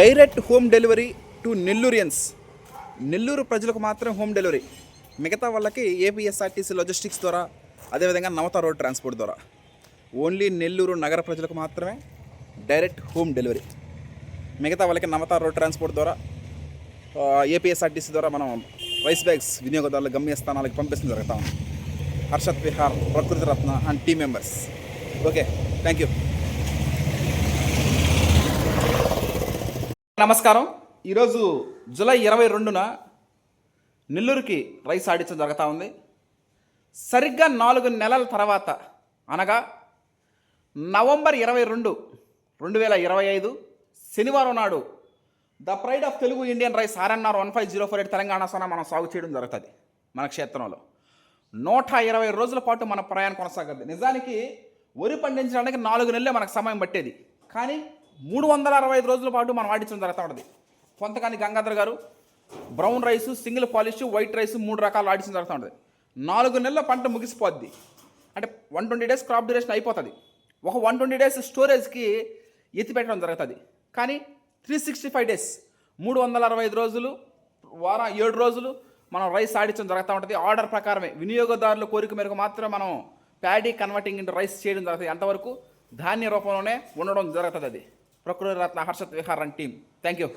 Direct home delivery to Nellorians. Nellore ప్రజలకు మాత్రం home delivery. మిగతా వాళ్ళకి A P S R T C logistics ద్వారా అదేవిధంగా నవత రోడ్ ట్రాన్స్పోర్ట్ ద్వారా. ఓన్లీ నెల్లూరు నగర ప్రజలకు మాత్రమే డైరెక్ట్ హోమ్ డెలివరీ. మిగతా వాళ్ళకి నవత రోడ్ ట్రాన్స్పోర్ట్ ద్వారా A P S R T C ద్వారా మనం రైస్ బ్యాగ్స్ వినియోగదారుల గమ్యస్థానాలకు పంపిస్తుంది జరుగుతా ఉంది Harshat Vihar Prakriti Ratna and team members okay thank you నమస్కారం. ఈరోజు జూలై ఇరవై రెండున నెల్లూరుకి రైస్ ఆడించడం జరుగుతూ ఉంది. సరిగ్గా నాలుగు నెలల తర్వాత అనగా నవంబర్ ఇరవై రెండు రెండు వేల ఇరవై ఐదు శనివారం నాడు the pride of Telugu Indian rice R N R one five zero four eight Telangana Sona మనం సాగు చేయడం జరుగుతుంది మన క్షేత్రంలో. నూట ఇరవై రోజుల పాటు మన ప్రయాణం కొనసాగద్ది. నిజానికి వరి పండించడానికి నాలుగు నెలలే మనకు సమయం పట్టేది. కానీ మూడు వందల అరవై ఐదు రోజుల పాటు మనం ఆడించడం జరుగుతూ ఉంటుంది. కొంతకాని గంగాధర్ గారు brown rice single polish white rice మూడు రకాలు ఆడించడం జరుగుతూ ఉంటుంది. నాలుగు నెలల పంట ముగిసిపోద్ది. అంటే one twenty days crop duration అయిపోతుంది. ఒక వన్ ట్వంటీ డేస్ స్టోరేజ్కి ఎత్తి పెట్టడం జరుగుతుంది. కానీ త్రీ సిక్స్టీ ఫైవ్ డేస్ మూడు వందల అరవై ఐదు రోజులు వారం ఏడు రోజులు మనం రైస్ ఆడించడం జరుగుతూ ఉంటుంది. ఆర్డర్ ప్రకారమే వినియోగదారుల కోరిక మేరకు మాత్రం మనం ప్యాడీ కన్వర్టింగ్ ఇంటూ రైస్ చేయడం జరుగుతుంది. అంతవరకు ధాన్య రూపంలోనే ఉండడం జరుగుతుంది అది. Prakruthi Ratna Harshat Vihar and team thank you